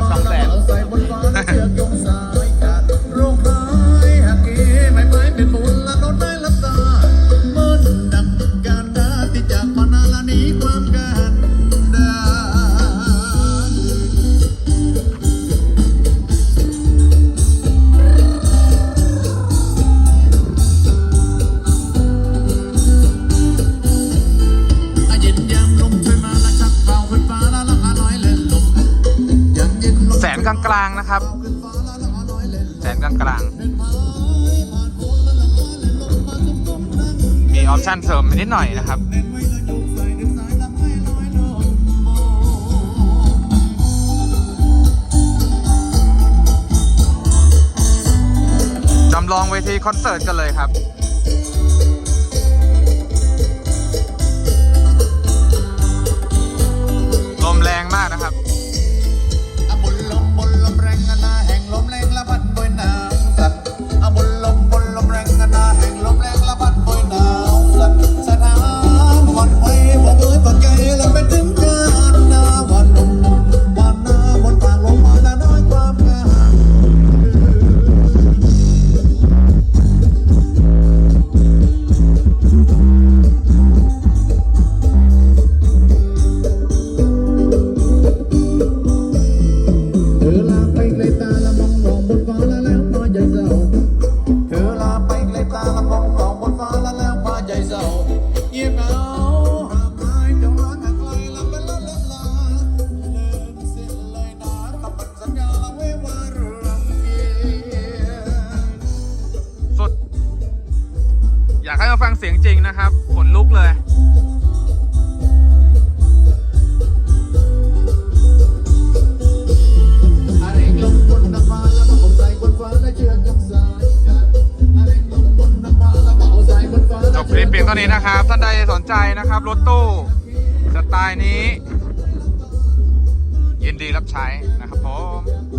some bad. ลางนะครับ แสนกลางกลางมีออปชันเสริมนิดหน่อยนะครับจำลองเวทีคอนเสิร์ตกันเลยครับ ฟังเสียงจริงนะครับขนลุกเลยจบคลิปเพียงเท่านี้นะครับ ท่านใดสนใจนะครับรถตู้สไตล์นี้ ยินดีรับใช้นะครับผม